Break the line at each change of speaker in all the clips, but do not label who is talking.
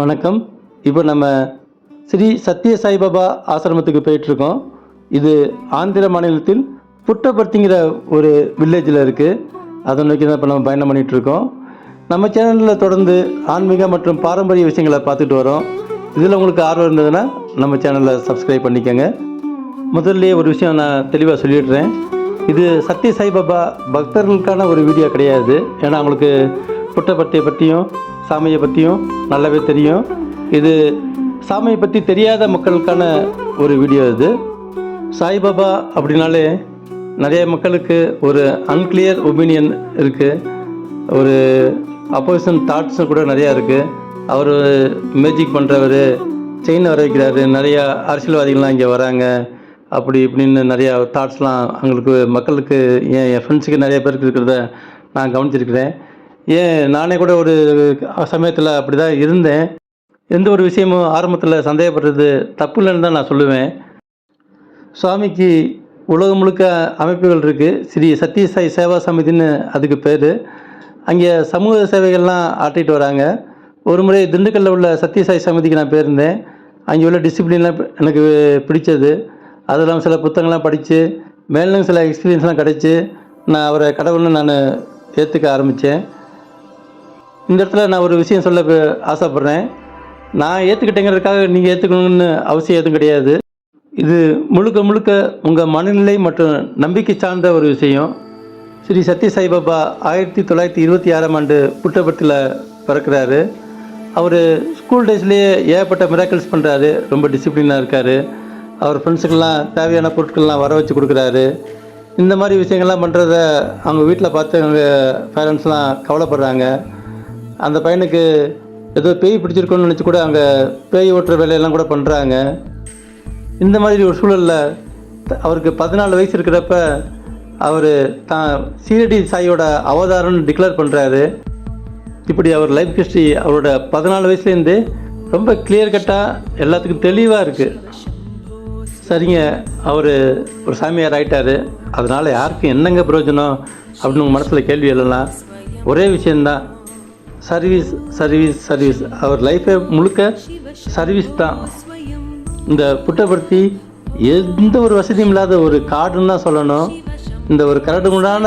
வணக்கம். இப்போ நம்ம ஸ்ரீ சத்ய சாய்பாபா ஆசிரமத்துக்கு போயிட்டுருக்கோம். இது ஆந்திர மாநிலத்தில் புட்டபர்த்திங்கிற ஒரு வில்லேஜில் இருக்குது அதை நோக்கி தான் இப்போ நம்ம பயணம் பண்ணிகிட்ருக்கோம் நம்ம சேனலில் தொடர்ந்து ஆன்மீக மற்றும் பாரம்பரிய விஷயங்களை பார்த்துட்டு வரோம். இதில் உங்களுக்கு ஆர்வம் இருந்ததுன்னா நம்ம சேனலை சப்ஸ்கிரைப் பண்ணிக்கோங்க. முதல்ல ஒரு விஷயம் நான் தெளிவாக சொல்லிடுறேன். இது சத்ய சாய்பாபா பக்தர்களுக்கான ஒரு வீடியோ கிடையாது. ஏன்னா அவங்களுக்கு புட்டபர்த்தியை பற்றியும் சாமியை பற்றியும் நல்லாவே தெரியும். இது சாமியை பற்றி தெரியாத மக்களுக்கான ஒரு வீடியோ இது. சாய்பாபா அப்படின்னாலே நிறைய மக்களுக்கு ஒரு அன்கிளியர் ஒப்பீனியன் இருக்குது ஒரு அப்போசிஷன் தாட்ஸும் கூட நிறையா இருக்குது அவர் மேஜிக் பண்ணுறவர் செயின் வர வைக்கிறாரு நிறையா அரசியல்வாதிகள்லாம் இங்கே வராங்க. அப்படி இப்படின்னு நிறையா தாட்ஸ்லாம் அவங்களுக்கு மக்களுக்கு என் என் ஃப்ரெண்ட்ஸுக்கு நிறைய பேருக்கு இருக்கிறத நான் கவனிச்சிருக்கிறேன். ஏன் நானே கூட ஒரு சமயத்தில் அப்படி தான் இருந்தேன். எந்த ஒரு விஷயமும் ஆரம்பத்தில் சந்தேகப்படுறது தப்பு இல்லைன்னு தான் நான் சொல்லுவேன். சுவாமிக்கு உலகம் முழுக்க அமைப்புகள் இருக்குது ஸ்ரீ சத்யசாய் சேவா சமிதின்னு அதுக்கு பேர். அங்கே சமூக சேவைகள்லாம் ஆட்டிகிட்டு வராங்க. ஒரு முறை திண்டுக்கல்லில் உள்ள சத்யசாய் சமிதிக்கு நான் போயிருந்தேன். அங்கே உள்ள டிசிப்ளின்லாம் எனக்கு பிடிச்சது. அதெல்லாம் சில புத்தகங்கள்லாம் படித்து மேலும் சில எக்ஸ்பீரியன்ஸ்லாம் கிடச்சி நான் அவரை கடவுள்னு நான் ஏற்றுக்க ஆரம்பித்தேன் இந்த இடத்துல நான் ஒரு விஷயம் சொல்ல ஆசைப்பட்றேன். நான் ஏற்றுக்கிட்டேங்கிறதுக்காக நீங்கள் ஏற்றுக்கணும்னு அவசியம் எதுவும் கிடையாது. இது முழுக்க முழுக்க உங்கள் மனநிலை மற்றும் நம்பிக்கை சார்ந்த ஒரு விஷயம். ஸ்ரீ சத்ய சாய்பாபா ஆயிரத்தி தொள்ளாயிரத்தி இருபத்தி ஆறாம் ஆண்டு புட்டபர்த்தியில் பிறக்கிறாரு. அவர் ஸ்கூல் டேஸ்லேயே ஏகப்பட்ட மிராக்கிள்ஸ் பண்ணுறாரு ரொம்ப டிசிப்ளினாக இருக்கார். அவர் ஃப்ரெண்ட்ஸுக்கெல்லாம் தேவையான பொருட்கள்லாம் வர வச்சு கொடுக்குறாரு. இந்த மாதிரி விஷயங்கள்லாம் பண்ணுறத அவங்க வீட்டில் பார்த்து அவங்க பேரண்ட்ஸ்லாம் கவலைப்படுறாங்க. அந்த பையனுக்கு ஏதோ பேய் பிடிச்சிருக்கோன்னு நினச்சி கூட அங்கே பேய் ஓட்டுற வேலையெல்லாம் கூட பண்ணுறாங்க இந்த மாதிரி ஒரு சூழலில் அவருக்கு பதினாலு வயசு இருக்கிறப்ப அவர் தான் சீரடி சாயோட அவதாரம்னு டிக்ளேர் பண்ணுறாரு இப்படி அவர் லைஃப் ஹிஸ்ட்ரி அவரோட பதினாலு வயசுலேருந்து ரொம்ப கிளியர் கட்டாக எல்லாத்துக்கும் தெளிவாக இருக்குது சரிங்க அவர் ஒரு சாமியார் ஆகிட்டார் அதனால் யாருக்கும் என்னங்க பிரயோஜனம் அப்படின்னு உங்கள் மனசில் கேள்வி எழலாம் ஒரே விஷயந்தான் சர்வீஸ் சர்வீஸ் சர்வீஸ். அவர் லைஃப்பை முழுக்க சர்வீஸ் தான். இந்த புட்டபர்த்தி எந்த ஒரு வசதியும் இல்லாத ஒரு காடுன்னு தான் சொல்லணும். இந்த ஒரு கரடுமுடான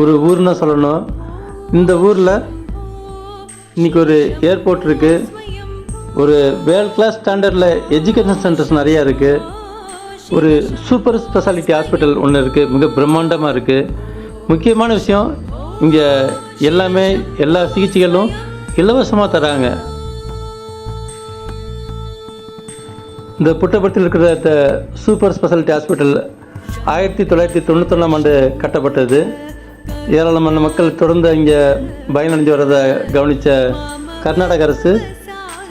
ஒரு ஊர்னு சொல்லணும். இந்த ஊரில் இன்றைக்கி ஒரு ஏர்போர்ட் இருக்குது ஒரு வேர்ல்ட் கிளாஸ் ஸ்டாண்டர்டில் எஜுகேஷன் சென்டர்ஸ் நிறையா இருக்குது ஒரு சூப்பர் ஸ்பெஷாலிட்டி ஹாஸ்பிட்டல் ஒன்று இருக்குது மிக பிரம்மாண்டமாக இருக்குது முக்கியமான விஷயம் இங்கே எல்லாமே எல்லா சிகிச்சைகளும் இலவசமாக தராங்க. இந்த புட்டபத்தில் இருக்கிற இந்த சூப்பர் ஸ்பெஷாலிட்டி ஹாஸ்பிட்டல் ஆயிரத்தி தொள்ளாயிரத்தி தொண்ணூத்தொன்னாம் ஆண்டு கட்டப்பட்டது. ஏராளமான மக்கள் தொடர்ந்து இங்கே பயனடைஞ்சு வர்றதை கவனித்த கர்நாடக அரசு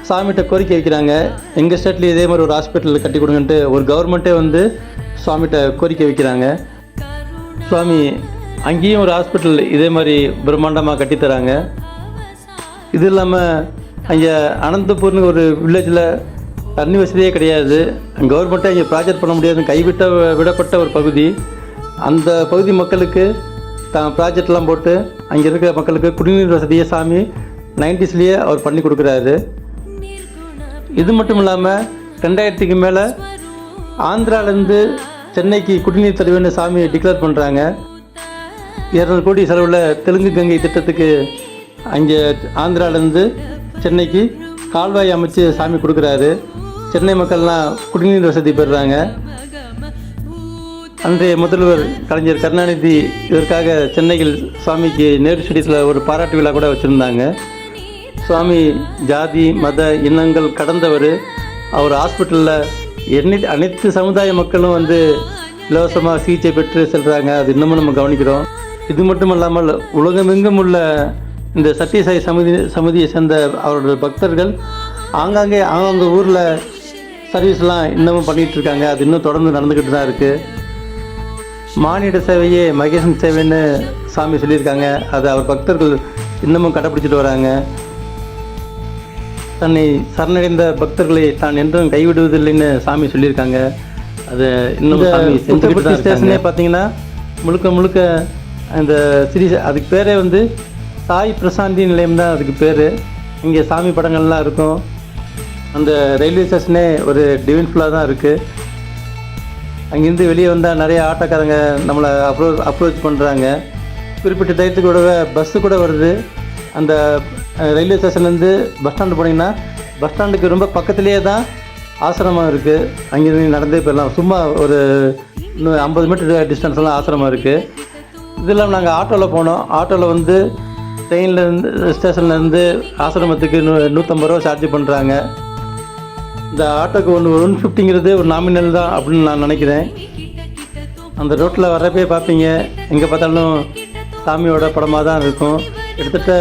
சாமிகிட்ட கோரிக்கை வைக்கிறாங்க. எங்கள் ஸ்டேட்லேயும் இதே மாதிரி ஒரு ஹாஸ்பிட்டல் கட்டி கொடுங்கன்ட்டு ஒரு கவர்மெண்ட்டே வந்து சுவாமிகிட்ட கோரிக்கை வைக்கிறாங்க. சுவாமி அங்கேயும் ஒரு ஹாஸ்பிட்டல் இதே மாதிரி பிரம்மாண்டமாக கட்டித்தராங்க. இது இல்லாமல் அங்கே அனந்தபூர்னு ஒரு வில்லேஜில் தண்ணி வசதியே கிடையாது. கவர்மெண்ட்டே இங்கே ப்ராஜெக்ட் பண்ண முடியாதுன்னு கைவிட்ட விடப்பட்ட ஒரு பகுதி. அந்த பகுதி மக்களுக்கு தான் ப்ராஜெக்ட்லாம் போட்டு அங்கே இருக்கிற மக்களுக்கு குடிநீர் வசதியை சாமி நைன்டிஸ்லேயே அவர் பண்ணி கொடுக்குறாரு. இது மட்டும் இல்லாமல் ரெண்டாயிரத்துக்கு மேலே ஆந்திராலேருந்து சென்னைக்கு குடிநீர் தருவேன்னு சாமி டிக்ளேர் பண்ணுறாங்க இரநூறு கோடி செலவில் தெலுங்கு கங்கை திட்டத்துக்கு அங்கே ஆந்திராலேருந்து சென்னைக்கு கால்வாய் அமைச்சு சாமி கொடுக்குறாரு. சென்னை மக்கள்லாம் குடிநீர் வசதி பெறுறாங்க. அன்றைய முதல்வர் கலைஞர் கருணாநிதி இதற்காக சென்னையில் சுவாமிக்கு நேரு ஸ்டடீஸில் ஒரு பாராட்டு விழா கூட வச்சுருந்தாங்க. சுவாமி ஜாதி மத இனங்கள் கடந்தவர். அவர் ஹாஸ்பிட்டலில் என்ன அனைத்து சமுதாய மக்களும் வந்து இலவசமாக சிகிச்சை பெற்று செல்கிறாங்க அது இன்னமும் நம்ம கவனிக்கிறோம். இது மட்டும் இல்லாமல் உலகமெங்கும் உள்ள இந்த சத்யசாய் சமிதி சமிதியை சேர்ந்த அவரோட பக்தர்கள் ஆங்காங்கே ஆங்காங்க ஊரில் சர்வீஸ்லாம் இன்னமும் பண்ணிகிட்டு இருக்காங்க அது இன்னும் தொடர்ந்து நடந்துக்கிட்டு தான் இருக்குது மானிட சேவையே மகேசன் சேவைன்னு சாமி சொல்லியிருக்காங்க. அதை அவர் பக்தர்கள் இன்னமும் கடைப்பிடிச்சிட்டு வராங்க. தன்னை சரணடைந்த பக்தர்களை தான் என்றும் கைவிடுவதில்லைன்னு சாமி சொல்லியிருக்காங்க. அது இன்னும் சாமி ஸ்டேஷனே பார்த்தீங்கன்னா முழுக்க முழுக்க அந்த ஸ்ரீ அதுக்கு பேரே வந்து சாய் பிரசாந்தி நிலையம் தான் அதுக்கு பேர். இங்கே சாமி படங்கள்லாம் இருக்கும். அந்த ரயில்வே ஸ்டேஷனே ஒரு டிவின் ஃபுல்லாக தான் இருக்குது அங்கேருந்து வெளியே வந்தால் நிறைய ஆட்டோக்காரங்க நம்மளை அப்ரோ அப்ரோச் பண்ணுறாங்க குறிப்பிட்ட டயத்துக்கு கூடவே பஸ்ஸு கூட வருது. அந்த ரயில்வே ஸ்டேஷன்லேருந்து பஸ் ஸ்டாண்டு போனீங்கன்னா பஸ் ஸ்டாண்டுக்கு ரொம்ப பக்கத்துலேயே தான் ஆசிரமம் இருக்குது அங்கேருந்து நடந்தே போயிடலாம். சும்மா ஒரு இன்னும் ஐம்பது மீட்டர் டிஸ்டன்ஸ்லாம் ஆசிரமம் இருக்குது இதெல்லாம் நாங்கள் ஆட்டோவில் போனோம். ஆட்டோவில் வந்து ட்ரெயின்லேருந்து ஸ்டேஷன்லேருந்து ஆசிரமத்துக்கு நூ நூற்றம்பது ரூபா சார்ஜ் பண்ணுறாங்க இந்த ஆட்டோக்கு ஒன்று ஒன் ஃபிஃப்டிங்கிறது ஒரு நாமினல் தான் அப்படின்னு நான் நினைக்கிறேன். அந்த ரோட்டில் வர்றப்பே பார்ப்பீங்க எங்கே பார்த்தாலும் சாமியோட படமாக தான் இருக்கும். கிட்டத்தட்ட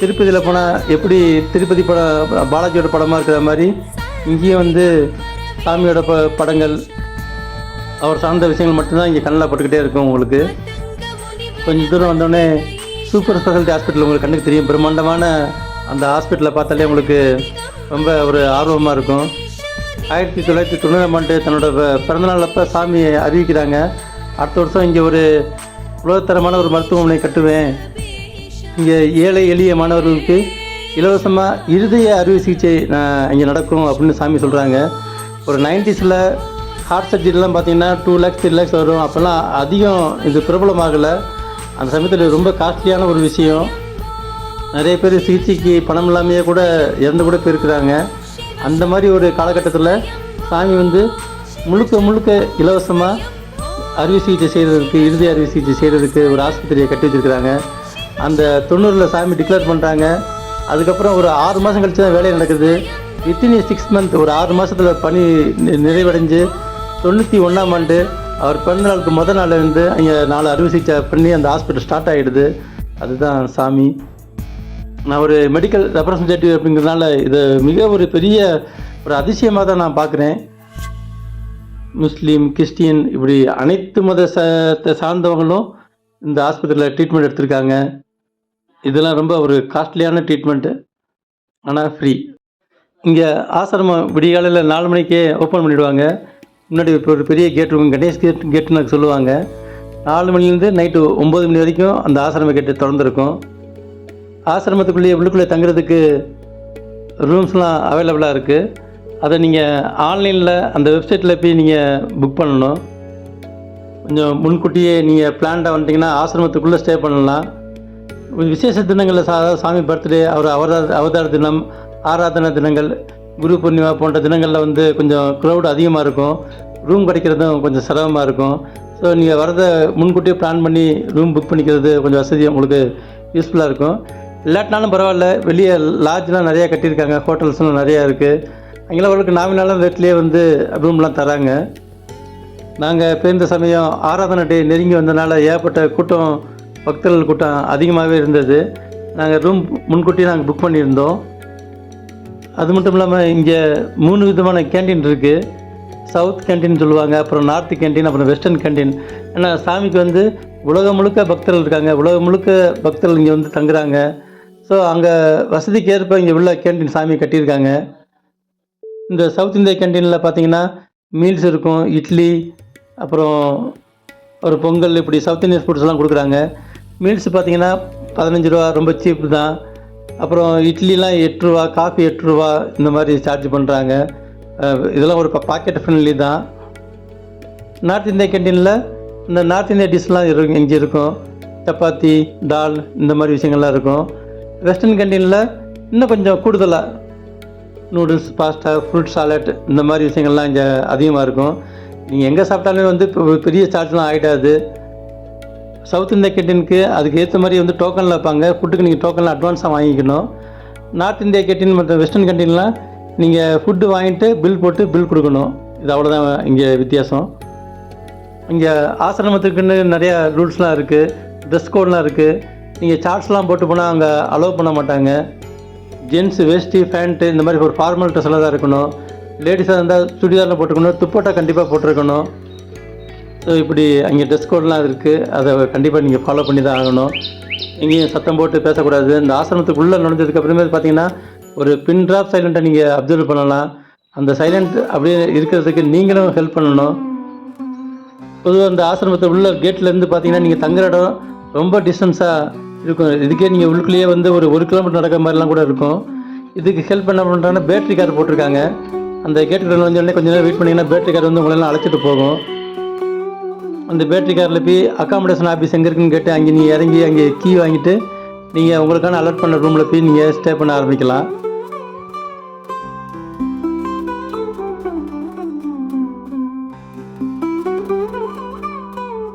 திருப்பதியில் போனால் எப்படி திருப்பதி படம் பாலாஜியோட படமாக இருக்கிற மாதிரி இங்கேயும் வந்து சாமியோட ப படங்கள் அவர் சார்ந்த விஷயங்கள் மட்டும்தான் இங்கே கண்ணில் பட்டுக்கிட்டே இருக்கும் உங்களுக்கு. கொஞ்சம் தூரம் வந்தோடனே சூப்பர் ஸ்பெஷாலிட்டி ஹாஸ்பிட்டல் உங்களுக்கு கண்ணுக்கு தெரியும். பிரம்மாண்டமான அந்த ஹாஸ்பிட்டலை பார்த்தாலே உங்களுக்கு ரொம்ப ஒரு ஆர்வமாக இருக்கும். ஆயிரத்தி தொள்ளாயிரத்தி தொண்ணூறாம் ஆண்டு தன்னோட ப- பிறந்தநாள் அப்போ சாமி அறிவிக்கிறாங்க. அடுத்த வருஷம் இங்கே ஒரு உலகத்தரமான ஒரு மருத்துவமனை கட்டுவேன். இங்கே ஏழை எளிய மாணவர்களுக்கு இலவசமாக இருதய அறுவை சிகிச்சை இங்கே நடக்கும் அப்படின்னு சாமி சொல்கிறாங்க ஒரு நைன்டிஸில் ஹார்ட் சர்ஜரிலாம் பார்த்தீங்கன்னா டூ லேக்ஸ் த்ரீ லேக்ஸ் வரும். அப்போல்லாம் அதிகம் இது பிரபலமாகலை. அந்த சமயத்தில் ரொம்ப காஸ்ட்லியான ஒரு விஷயம். நிறைய பேர் சிகிச்சைக்கு பணம் இல்லாமையே கூட இறந்து கூட போயிருக்கிறாங்க. அந்த மாதிரி ஒரு காலகட்டத்தில் சாமி வந்து முழுக்க முழுக்க இலவசமாக அறுவை சிகிச்சை செய்கிறதுக்கு இறுதி அறுவை சிகிச்சை செய்கிறதுக்கு ஒரு ஆஸ்பத்திரியை கட்டி வச்சுருக்கிறாங்க. அந்த தொண்ணூறில் சாமி டிக்ளேர் பண்ணுறாங்க அதுக்கப்புறம் ஒரு ஆறு மாதம் கழிச்சு தான் வேலை நடக்குது. வித்தின் சிக்ஸ் மந்த் ஒரு ஆறு மாதத்தில் பணி நிறைவடைஞ்சு தொண்ணூற்றி ஒன்றாம் ஆண்டு அவர் பிறந்த நாளுக்கு முதல் நாள் இருந்து அங்கே நாலு அறுவை சிகிச்சை பண்ணி அந்த ஹாஸ்பிட்டல் ஸ்டார்ட் ஆகிடுது அதுதான் சாமி. நான் ஒரு மெடிக்கல் ரெப்ரசன்டேட்டிவ் அப்படிங்கிறதுனால இது மிக ஒரு பெரிய ஒரு அதிசயமாக தான் நான் பார்க்குறேன். முஸ்லீம் கிறிஸ்டியன் இப்படி அனைத்து மத ச சார்ந்தவங்களும் இந்த ஆஸ்பத்திரியில் ட்ரீட்மெண்ட் எடுத்திருக்காங்க. இதெல்லாம் ரொம்ப ஒரு காஸ்ட்லியான ட்ரீட்மெண்ட்டு ஆனால் ஃப்ரீ இங்கே ஆசிரமம் விடிகாலையில் நாலு மணிக்கே ஓப்பன் பண்ணிவிடுவாங்க முன்னாடி இப்போ ஒரு பெரிய கேட் இருக்கும் கணேஷ் கேட் கேட்டுன்னு சொல்லுவாங்க. நாலு மணிலேருந்து நைட்டு ஒம்பது மணி வரைக்கும் அந்த ஆசிரம கேட்டு திறந்துருக்கும். ஆசிரமத்துக்குள்ளேயே உள்ளுக்குள்ளே தங்குறதுக்கு ரூம்ஸ்லாம் அவைலபிளாக இருக்குது அதை நீங்கள் ஆன்லைனில் அந்த வெப்சைட்டில் போய் நீங்கள் புக் பண்ணணும். கொஞ்சம் முன்கூட்டியே நீங்கள் பிளான்டாக வந்துட்டிங்கன்னா ஆசிரமத்துக்குள்ளே ஸ்டே பண்ணலாம். விசேஷ தினங்களில் சா சாமி பர்த்டே அவர் அவதார அவதார தினம் ஆராதனை தினங்கள் குரு பூர்ணிமா போன்ற தினங்களில் வந்து கொஞ்சம் க்ரௌட் அதிகமாக இருக்கும். ரூம் கிடைக்கிறதும் கொஞ்சம் சிரமமாக இருக்கும். ஸோ நீங்கள் வரதை முன்கூட்டியே பிளான் பண்ணி ரூம் புக் பண்ணிக்கிறது கொஞ்சம் வசதி உங்களுக்கு யூஸ்ஃபுல்லாக இருக்கும். இல்லாட்டினாலும் பரவாயில்ல வெளியே லாட்ஜ்லாம் நிறையா கட்டியிருக்காங்க ஹோட்டல்ஸ்லாம் நிறையா இருக்குது அங்கெல்லாம் உங்களுக்கு நாமினாலும் ரேட்லேயே வந்து ரூம்லாம் தராங்க. நாங்கள் பேர்ந்த சமயம் ஆராதனை டே நெருங்கி வந்தனால ஏகப்பட்ட கூட்டம் பக்தர்கள் கூட்டம் அதிகமாகவே இருந்தது. நாங்கள் ரூம் முன்கூட்டியே நாங்கள் புக் பண்ணியிருந்தோம். அது மட்டும் இல்லாமல் இங்கே மூணு விதமான கேண்டீன் இருக்குது சவுத் கேண்டீன் சொல்லுவாங்க அப்புறம் நார்த் கேண்டீன் அப்புறம் வெஸ்டர்ன் கேண்டீன் ஏன்னா சாமிக்கு வந்து உலகம் முழுக்க பக்தர்கள் இருக்காங்க. உலகம் முழுக்க பக்தர்கள் இங்கே வந்து தங்குறாங்க. ஸோ அங்கே வசதிக்கு ஏற்ப இங்கே உள்ள கேண்டீன் சாமி கட்டியிருக்காங்க. இந்த சவுத் இந்தியா கேண்டீனில் பார்த்தீங்கன்னா மீல்ஸ் இருக்கும் இட்லி அப்புறம் ஒரு பொங்கல் இப்படி சவுத் இந்தியன் ஃபுட்ஸ்லாம் கொடுக்குறாங்க. மீல்ஸ் பார்த்தீங்கன்னா பதினஞ்சு ரூபா ரொம்ப சீப் தான். அப்புறம் இட்லிலாம் எட்டு ரூபா காஃபி எட்டு ரூபா இந்த மாதிரி சார்ஜ் பண்ணுறாங்க இதெல்லாம் ஒரு பாக்கெட் ஃப்ரெண்ட்லி தான். நார்த் இந்தியா கேண்டீனில் இந்த நார்த் இந்தியா டிஷ்லாம் இருக்கும் இங்கே இருக்கும். சப்பாத்தி தால் இந்த மாதிரி விஷயங்கள்லாம் இருக்கும். வெஸ்டர்ன் கேண்டீனில் இன்னும் கொஞ்சம் கூடுதலாக நூடுல்ஸ் பாஸ்தா ஃப்ரூட் சாலட் இந்த மாதிரி விஷயங்கள்லாம் இங்கே அதிகமாக இருக்கும். நீங்கள் எங்கே சாப்பிட்டாலுமே வந்து பெரிய சார்ஜ்லாம் ஆகிடாது சவுத் இந்தியா கேட்டினுக்கு அதுக்கு ஏற்ற மாதிரி வந்து டோக்கனில் வைப்பாங்க. ஃபுட்டுக்கு நீங்கள் டோக்கனில் அட்வான்ஸாக வாங்கிக்கணும். நார்த் இந்தியா கேட்டின் மற்ற வெஸ்டர்ன் கேண்டீன்லாம் நீங்கள் ஃபுட்டு வாங்கிட்டு பில் போட்டு பில் கொடுக்கணும். இது அவ்வளோதான் இங்கே வித்தியாசம். இங்கே ஆசிரமத்துக்குன்னு நிறையா ரூல்ஸ்லாம் இருக்குது ட்ரெஸ் கோட்லாம் இருக்குது நீங்கள் சார்ட்ஸ்லாம் போட்டு போனால் அங்கே அலோவ் பண்ண மாட்டாங்க. ஜென்ஸ் வேஷ்டி ஃபேண்ட்டு இந்த மாதிரி ஒரு ஃபார்மல் ட்ரெஸ்லாம் தான் இருக்கணும். லேடிஸாக இருந்தால் சுடிதாரில் போட்டுக்கணும். துப்போட்டா கண்டிப்பாக போட்டிருக்கணும். ஸோ இப்படி அங்கே ட்ரெஸ் கோட்லாம் இருக்குது அதை கண்டிப்பாக நீங்கள் ஃபாலோ பண்ணி தான் ஆகணும். எங்கேயும் சத்தம் போட்டு பேசக்கூடாது. இந்த ஆசிரமத்துக்குள்ளே நுழைஞ்சதுக்கு அப்புறமே பார்த்தீங்கன்னா ஒரு பின் ட்ராப் சைலண்ட்டை நீங்கள் அப்சர்வ் பண்ணலாம். அந்த சைலண்ட் அப்படியே இருக்கிறதுக்கு நீங்களும் ஹெல்ப் பண்ணணும். பொதுவாக அந்த ஆசிரமத்தை உள்ள கேட்லேருந்து பார்த்தீங்கன்னா நீங்கள் தங்குற இடம் ரொம்ப டிஸ்டன்ஸாக இருக்கும். இதுக்கே நீங்கள் உள்ளுக்குள்ளேயே வந்து ஒரு ஒரு கிலோமீட்டர் நடக்கிற மாதிரிலாம் கூட இருக்கும். இதுக்கு ஹெல்ப் என்ன பண்ணுறாங்கன்னா பேட்டரி கார் போட்டிருக்காங்க. அந்த கேட்டுக்குள்ள நுழைஞ்சோடனே கொஞ்சம் நேரம் வெயிட் பண்ணிங்கன்னா பேட்டரி கார் வந்து உங்களெல்லாம் அழைச்சிட்டு போகும். அந்த பேட்டரி காரில் போய் அக்காமடேஷன் ஆஃபீஸ் எங்கே இருக்குன்னு கேட்டு அங்கே நீங்கள் இறங்கி அங்கே கீ வாங்கிட்டு நீங்கள் உங்களுக்கான அலர்ட் பண்ண ரூமில் போய் நீங்கள் ஸ்டே பண்ண ஆரம்பிக்கலாம்.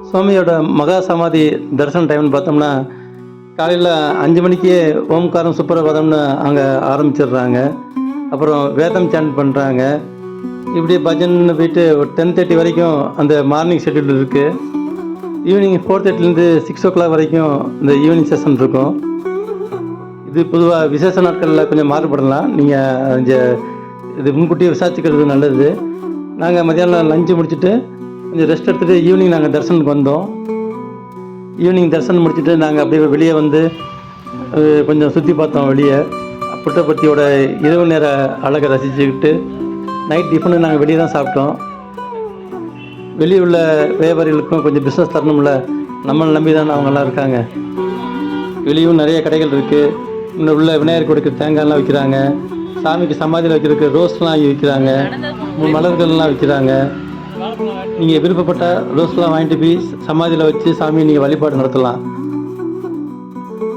சுவாமியோட மகா சமாதி தரிசன டைம்னு பார்த்தோம்னா காலையில் அஞ்சு மணிக்கே ஓம்காரம் சுப்பிரபாதம்னு அங்கே ஆரம்பிச்சிடுறாங்க. அப்புறம் வேதம் சாண்ட் பண்ணுறாங்க இப்படி பஜன் போயிட்டு ஒரு டென் தேர்ட்டி வரைக்கும் அந்த மார்னிங் ஷெட்யூல் இருக்குது ஈவினிங் ஃபோர் தேர்ட்டிலேருந்து சிக்ஸ் ஓ கிளாக் வரைக்கும் இந்த ஈவினிங் செஷன் இருக்கும். இது பொதுவாக விசேஷ நாட்களில் கொஞ்சம் மாறுபடலாம். நீங்கள் இந்த இது முன்கூட்டியே விசாரிச்சுக்கிறது நல்லது. நாங்கள் மதியானம் லஞ்சு முடிச்சுட்டு கொஞ்சம் ரெஸ்ட் எடுத்துகிட்டு ஈவினிங் நாங்கள் தரிசனத்துக்கு வந்தோம். ஈவினிங் தரிசனம் முடிச்சுட்டு நாங்கள் அப்படியே வெளியே வந்து கொஞ்சம் சுற்றி பார்த்தோம் வெளியே. புட்டபர்த்தியோட இரவு நேர அழகை ரசிச்சுக்கிட்டு நைட் டிஃபனு நாங்கள் வெளியே தான் சாப்பிட்டோம். வெளியே உள்ள வியாபாரிகளுக்கும் கொஞ்சம் பிஸ்னஸ் தரணும்ல. நம்மளை நம்பி தானே அவங்கெல்லாம் இருக்காங்க. வெளியும் நிறைய கடைகள் இருக்குது இன்னும் உள்ள விநாயகர் கொடுக்குற தேங்காய்லாம் விற்கிறாங்க சாமிக்கு சமாதியில் வைக்கிறதுக்கு ரோஸ்லாம் விற்கிறாங்க மலர்கள்லாம் விற்கிறாங்க நீங்கள் விருப்பப்பட்ட ரோஸ்லாம் வாங்கிட்டு போய் சமாதியில் வச்சு சாமியை நீங்கள் வழிபாடு நடத்தலாம்.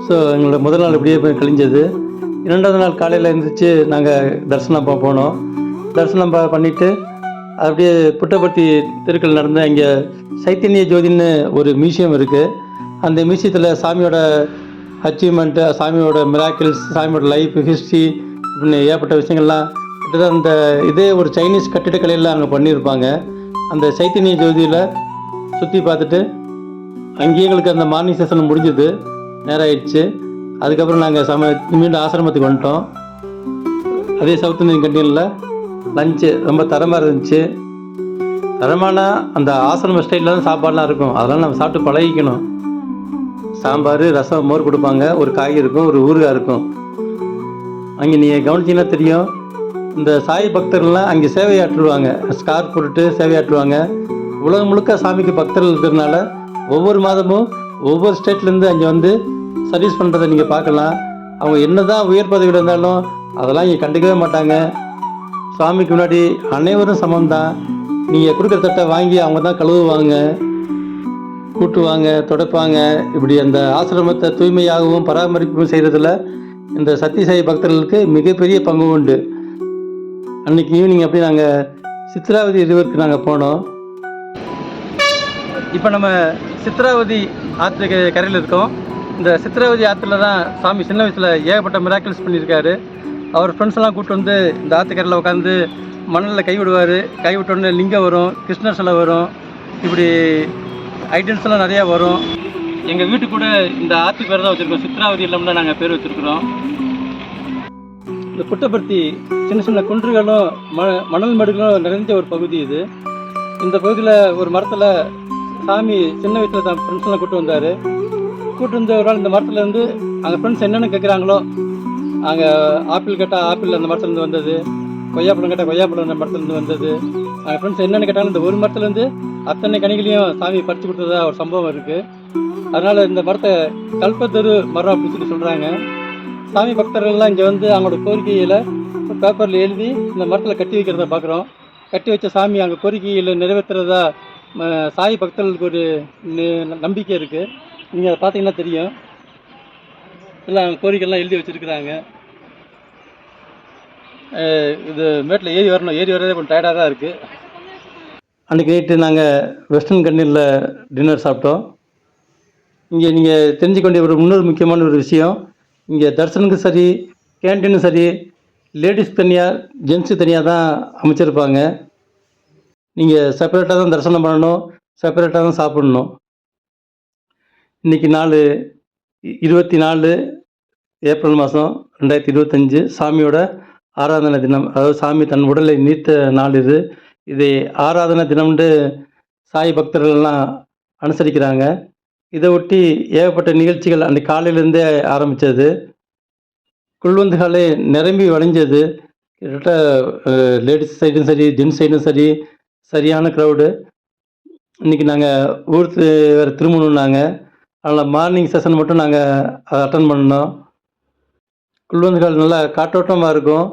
ஸோ எங்களோட முதல் நாள் இப்படியே போய் கழிஞ்சது. இரண்டாவது நாள் காலையில் எழுந்திரிச்சு நாங்கள் தரிசனம் போனோம். தரிசனம் ப- பண்ணிவிட்டு அப்படியே புட்டபர்த்தி தெருக்கள் நடந்த இங்கே சைத்தன்ய ஜோதின்னு ஒரு மியூசியம் இருக்குது அந்த மியூசியத்தில் சாமியோட அச்சீவ்மெண்ட்டு சாமியோட மிராக்கிள்ஸ் சாமியோட லைஃப் ஹிஸ்ட்ரி இப்படின்னு ஏற்பட்ட விஷயங்கள்லாம் கிட்டத்தட்ட அந்த இதே ஒரு சைனீஸ் கட்டிடக்கலையில் அங்கே பண்ணியிருப்பாங்க. அந்த சைத்தன்ய ஜோதியில் சுற்றி பார்த்துட்டு அங்கேயே எங்களுக்கு அந்த மார்னிங் செஷன் முடிஞ்சது. நேரம் ஆயிடுச்சு அதுக்கப்புறம் நாங்கள் சம மீண்டும் ஆசிரமத்துக்கு வந்துட்டோம். அதே சவுத் இந்தியன் கண்டீனில் லஞ்சு ரொம்ப தரமாக இருந்துச்சு. தரமான அந்த ஆசிரம ஸ்டைலில் தான் சாப்பாடுலாம் இருக்கும். அதெல்லாம் நம்ம சாப்பிட்டு பழகிக்கணும். சாம்பார் ரசம் மோர் கொடுப்பாங்க. ஒரு காய் இருக்கும் ஒரு ஊறுகாய் இருக்கும். அங்கே நீங்கள் கவனிச்சீங்கன்னா தெரியும். இந்த சாய் பக்தர்கள்லாம் அங்கே சேவையாற்றுவாங்க ஸ்கார்ப் போட்டுட்டு சேவையாற்றுவாங்க உலகம் முழுக்க சாமிக்கு பக்தர்கள் இருக்கிறதுனால ஒவ்வொரு மாதமும் ஒவ்வொரு ஸ்டேட்லேருந்து அங்கே வந்து சர்வீஸ் பண்ணுறதை நீங்கள் பார்க்கலாம். அவங்க என்னதான் உயர் பதவியில் இருந்தாலும் அதெல்லாம் இங்கே கண்டுக்கவே மாட்டாங்க. சாமிக்கு முன்னாடி அனைவரும் சமம் தான் நீங்கள் கொடுக்குற தட்டை வாங்கி அவங்க தான் கழுவுவாங்க கூட்டுவாங்க துடைப்பாங்க. இப்படி அந்த ஆசிரமத்தை தூய்மையாகவும் பராமரிப்பும் செய்கிறதுல இந்த சத்யசாயி பக்தர்களுக்கு மிகப்பெரிய பங்கு உண்டு. அன்னைக்கு ஈவினிங் அப்படி நாங்கள் சித்ராவதி ரிவருக்கு நாங்கள் போனோம். இப்போ நம்ம சித்ராவதி ஆற்றுக்கு கரையில் இருக்கோம். இந்த சித்ராவதி ஆற்றுல தான் சாமி சின்ன வயசில் ஏகப்பட்ட மிராக்கிள்ஸ் பண்ணியிருக்காரு. அவர் ஃப்ரெண்ட்ஸ் எல்லாம் கூப்பிட்டு வந்து இந்த ஆற்றுக்கரையில் உட்காந்து மணலில் கை விடுவார் கை விட்ட லிங்கம் வரும் கிருஷ்ணர் சிலை வரும் இப்படி ஐட்டம்ஸ்லாம் நிறையா வரும். எங்கள் வீட்டு கூட இந்த ஆற்று பேர் தான் வச்சுருக்கோம். சித்ராவதி இல்லம்னா நாங்கள் பேர் வச்சுருக்குறோம். இந்த புட்டபர்த்தி சின்ன சின்ன குன்றுகளும் ம மணல் மடுகளும் நிறைஞ்ச ஒரு பகுதி இது. இந்த பகுதியில் ஒரு மரத்தில் சாமி சின்ன வயசில் தான் ஃப்ரெண்ட்ஸ் எல்லாம் வந்தார். கூப்பிட்டு வந்த ஒரு நாள் இந்த மரத்துலேருந்து அங்கே ஃப்ரெண்ட்ஸ் என்னென்ன கேட்குறாங்களோ அங்கே ஆப்பிள் கேட்டால் ஆப்பிள் அந்த மரத்துலேருந்து வந்தது. கொய்யாப்பழம் கேட்டால் கொய்யாப்பழம் அந்த மரத்துலேருந்து வந்தது. அங்கே ஃப்ரெண்ட்ஸ் என்னென்னு கேட்டாலும் இந்த ஒரு மரத்துலேருந்து அத்தனை கனிகளையும் சாமி பறித்து கொடுத்ததா ஒரு சம்பவம் இருக்குது அதனால் இந்த மரத்தை கல்பத்தரு மரம் அப்படின்னு சொல்லி சொல்கிறாங்க சாமி பக்தர்கள்லாம் இங்கே வந்து அவங்களோட கோரிக்கையில் பேப்பரில் எழுதி இந்த மரத்தில் கட்டி வைக்கிறத பார்க்குறோம் கட்டி வச்ச சாமி அங்கே கோரிக்கையில் நிறைவேற்றுறதா சாய் பக்தர்களுக்கு ஒரு நம்பிக்கை இருக்குது நீங்கள் அதை பார்த்தீங்கன்னா தெரியும். எல்லாம் கோரிக்கைலாம் எழுதி வச்சுருக்குறாங்க. இது மேட்டில் ஏறி வரணும். ஏறி வரதே கொஞ்சம் டயர்டாக தான் இருக்குது அன்றைக்கி நைட்டு நாங்கள் வெஸ்டர்ன் கண்ணீரில் டின்னர் சாப்பிட்டோம். இங்கே நீங்கள் தெரிஞ்சுக்க ஒரு இன்னொரு முக்கியமான ஒரு விஷயம் இங்கே தர்சனுக்கு சரி கேன்டீனும் சரி லேடிஸ் தனியாக ஜென்ஸு தனியாக தான் அமைச்சிருப்பாங்க. நீங்கள் செப்பரேட்டாக தான் தரிசனம் பண்ணணும் செப்பரேட்டாக தான் சாப்பிடணும். இன்றைக்கி நாலு இருபத்தி நாலு ஏப்ரல் மாதம் ரெண்டாயிரத்தி இருபத்தஞ்சு சாமியோட ஆராதனை தினம் அதாவது சாமி தன் உடலை நீத்த நாள் இது. இதை ஆராதனை தினம்னு சாய் பக்தர்கள்லாம் அனுசரிக்கிறாங்க. இதை ஒட்டி ஏகப்பட்ட நிகழ்ச்சிகள் அன்றைக்கு காலையிலேருந்தே ஆரம்பித்தது குள்வந்துகாலே நிரம்பி வளைஞ்சது கிட்டத்தட்ட லேடிஸ் சைடும் சரி ஜென்ஸ் சைடும் சரி சரியான க்ரௌடு இன்றைக்கி நாங்கள் ஊர் வேறு வேறு நாங்கள் அதனால் மார்னிங் செஷன் மட்டும் நாங்கள் அதை அட்டன் பண்ணோம். குல்வந்துகள் நல்லா காற்றோட்டமாக இருக்கும்.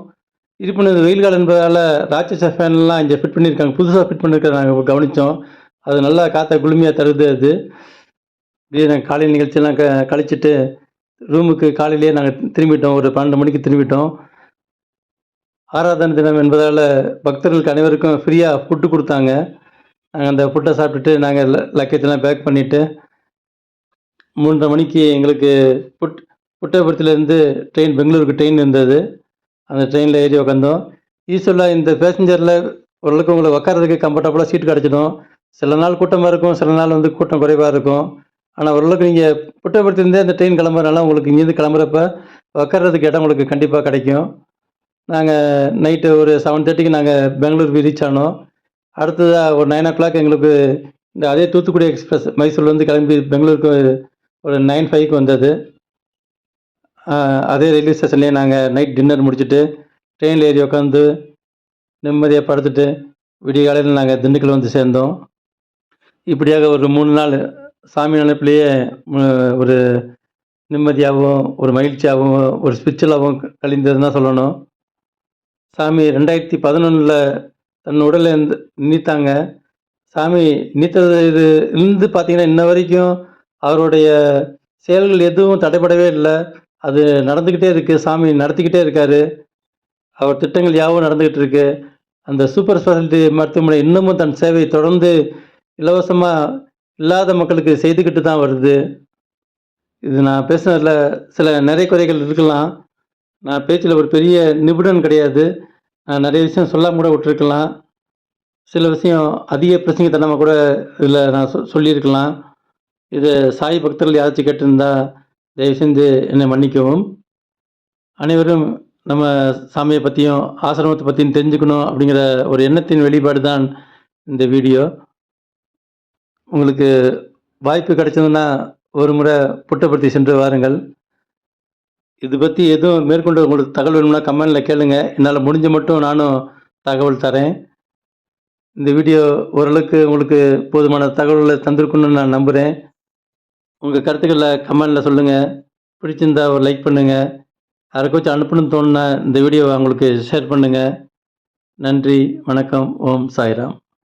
இருப்பினும் இது வெயில் காலம் என்பதால் ராட்சச ஃபேன்லாம் இங்கே ஃபிட் பண்ணியிருக்காங்க. புதுசாக ஃபிட் பண்ணியிருக்கிறத நாங்கள் கவனித்தோம் அது நல்லா காற்றை குளுமையாக தருது அது. இப்படியே நாங்கள் காலையில் நிகழ்ச்சியெல்லாம் க கழிச்சிட்டு ரூமுக்கு காலையிலேயே நாங்கள் திரும்பிட்டோம். ஒரு பன்னெண்டு மணிக்கு திரும்பிட்டோம். ஆராதனை தினம் என்பதால் பக்தர்களுக்கு அனைவருக்கும் ஃப்ரீயாக ஃபுட்டு கொடுத்தாங்க. நாங்கள் அந்த ஃபுட்டை சாப்பிட்டுட்டு நாங்கள் லக்கேஜெல்லாம் பேக் பண்ணிவிட்டு மூன்றரை மணிக்கு எங்களுக்கு புட் புட்டபுரத்துலேருந்து ட்ரெயின் பெங்களூருக்கு ட்ரெயின் இருந்தது. அந்த ட்ரெயினில் ஏறி உக்காந்தோம். ஈஸ்வரில் இந்த பேசஞ்சரில் ஓரளவுக்கு உங்களை உட்காரதுக்கு கம்ஃபர்டபுளாக சீட் கிடச்சிடும். சில நாள் கூட்டமாக இருக்கும் சில நாள் வந்து கூட்டம் குறைவாக இருக்கும். ஆனால் ஓரளவுக்கு நீங்கள் புட்டபுரத்துலேருந்தே அந்த ட்ரெயின் கிளம்புறதுனால உங்களுக்கு இங்கேருந்து கிளம்புறப்ப உட்கார்றதுக்கு இடம் உங்களுக்கு கண்டிப்பாக கிடைக்கும். நாங்கள் நைட்டு ஒரு செவன் தேர்ட்டிக்கு நாங்கள் பெங்களூர் ரீச் ஆனோம். அடுத்ததாக ஒரு நைன் ஓ கிளாக் எங்களுக்கு இந்த அதே தூத்துக்குடி எக்ஸ்பிரஸ் மைசூர்லேருந்து கிளம்பி பெங்களூருக்கு ஒரு நைன் ஃபைவ்க்கு வந்தது. அதே ரயில்வே ஸ்டேஷன்லேயே நாங்கள் நைட் டின்னர் முடிச்சுட்டு ட்ரெயினில் ஏறி உட்காந்து நிம்மதியாக படுத்துட்டு விடிய காலையில் நாங்கள் திண்டுக்கல் வந்து சேர்ந்தோம். இப்படியாக ஒரு மூணு நாள் சாமி நினைப்பிலேயே ஒரு நிம்மதியாகவும் ஒரு மகிழ்ச்சியாகவும் ஒரு ஸ்பிரிச்சுவலாகவும் கழிந்ததுன்னு தான் சொல்லணும். சாமி ரெண்டாயிரத்தி பதினொன்றில் தன் உடலை நீத்தாங்க. சாமி நீத்தது இது இருந்து பார்த்தீங்கன்னா இன்ன வரைக்கும் அவருடைய செயல்கள் எதுவும் தடைபடவே இல்லை. அது நடந்துக்கிட்டே இருக்குது சாமி நடத்திக்கிட்டே இருக்காரு. அவர் திட்டங்கள் யாவும் நடந்துக்கிட்டு இருக்கு. அந்த சூப்பர் ஸ்பெஷாலிட்டி மருத்துவமனை இன்னமும் தன் சேவையை தொடர்ந்து இலவசமாக இல்லாத மக்களுக்கு செய்துக்கிட்டு தான் வருது. இது நான் பேசுனதில் சில நிறைய குறைகள் இருக்கலாம். நான் பேச்சில் ஒரு பெரிய நிபுணன் கிடையாது. நான் நிறைய விஷயம் சொல்லாமல் கூட விட்டுருக்கலாம். சில விஷயம் அதிக பிரசங்கத்தனமாக கூட இதில் நான் சொ சொல்லியிருக்கலாம். இது சாய் பக்தர்கள் யாராச்சும் கேட்டிருந்தா தயவு செஞ்சு என்னை மன்னிக்கவும். அனைவரும் நம்ம சாமியை பற்றியும் ஆசிரமத்தை பற்றியும் தெரிஞ்சுக்கணும் அப்படிங்கிற ஒரு எண்ணத்தின் வெளிப்பாடு தான் இந்த வீடியோ. உங்களுக்கு வாய்ப்பு கிடைச்சதுன்னா ஒரு முறை புட்டப்படுத்தி சென்று வாருங்கள். இது பற்றி எதுவும் மேற்கொண்டு உங்களுக்கு தகவல் வேணும்னா கமெண்டில் கேளுங்க. என்னால் முடிஞ்ச மட்டும் நானும் தகவல் தரேன். இந்த வீடியோ ஓரளவுக்கு உங்களுக்கு போதுமான தகவல்களை தந்திருக்கணும்னு நான் நம்புகிறேன் உங்கள் கருத்துக்களை கமெண்டில் சொல்லுங்கள் பிடிச்சிருந்தா ஒரு லைக் பண்ணுங்கள் யாருக்காச்சும் அனுப்பணும்னு தோணுனா இந்த வீடியோவை உங்களுக்கு ஷேர் பண்ணுங்கள் நன்றி வணக்கம் ஓம் சாய்ராம்.